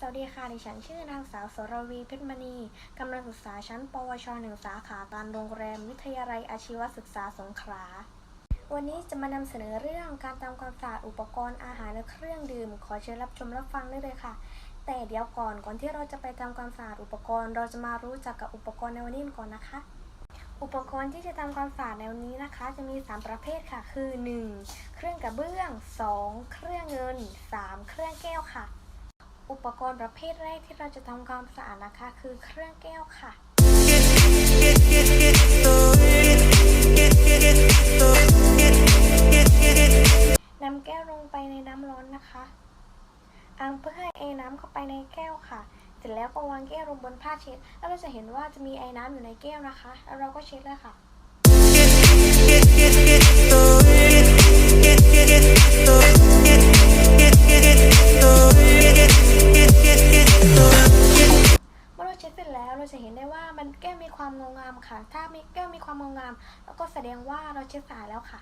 สวัสดีค่ะ ดิฉันชื่อนางสาวสรวีเพชรมณี กำลังศึกษาชั้น ปวชหนึ่งสาขาการโรงแรม วิทยาลัยอาชีวศึกษาสงขลา วันนี้จะมานำเสนอเรื่องการทำความสะอาดอุปกรณ์อาหารและเครื่องดื่ม ขอเชิญรับชมรับฟังได้เลยค่ะ แต่เดี๋ยวก่อน ก่อนที่เราจะไปทำความสะอาดอุปกรณ์ เราจะมารู้จักกับอุปกรณ์ในวันนี้ก่อนนะคะ อุปกรณ์ที่จะทำความสะอาดในวันนี้นะคะ จะมี 3 ประเภทค่ะ คือ 1. เครื่องกระเบื้อง 2. เครื่องเงิน 3. เครื่องแก้วค่ะ อุปกรณ์ประเภทแรกที่เราจะทำความสะอาดนะคะ คือเครื่องแก้วค่ะ นำแก้วลงไปในน้ำร้อนนะคะอังเพื่อให้ไอ้น้ำเข้าไปในแก้วค่ะ เสร็จแล้วก็วางแก้วลงบนผ้าเช็ด แล้วเราจะเห็นว่าจะมีไอ้น้ำอยู่ในแก้วนะคะ แล้วเราก็เช็ดเลยค่ะ เราจะเห็นได้ว่ามันแก้มีความเงางามค่ะ ถ้ามีแก้มีความเงางาม แล้วก็แสดงว่าเราเช็ดสะอาดแล้วค่ะ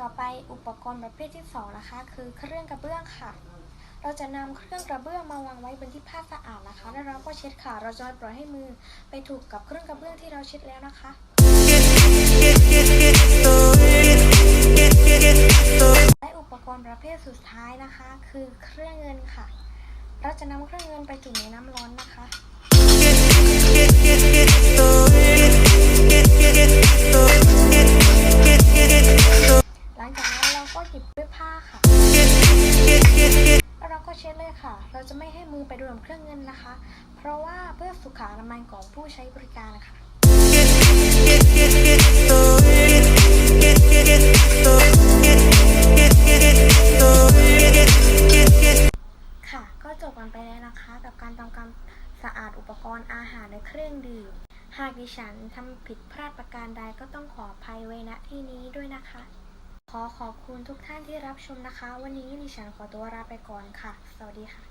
ต่อไปอุปกรณ์ประเภทที่สองนะคะ คือเครื่องกระเบื้องค่ะ เราจะนำเครื่องกระเบื้องมาวางไว้บนที่ผ้าสะอาดนะคะ แล้วเราก็เช็ดค่ะ เราจะปล่อยให้มือไปถูกกับเครื่องกระเบื้องที่เราเช็ดแล้วนะคะและอุปกรณ์ประเภทสุดท้ายนะคะ คือเครื่องเงินค่ะ เราจะนำเครื่องเงินไปจุ่มในน้ำร้อนนะคะหลังจากนั้นเราก็หยิบด้วยผ้าค่ะ แล้วเราก็เช็ดเลยค่ะ เราจะไม่ให้มือไปโดนเครื่องเงินนะคะ เพราะว่าเพื่อสุขอนามัยของผู้ใช้บริการนะคะ จบกันไปแล้วนะคะ กับการทำความสะอาดอุปกรณ์อาหารและเครื่องดื่ม หากดิฉันทำผิดพลาดประการใดก็ต้องขออภัยไว้ณที่นี้ด้วยนะคะ ขอขอบคุณทุกท่านที่รับชมนะคะ วันนี้ดิฉันขอตัวลาไปก่อนค่ะ สวัสดีค่ะ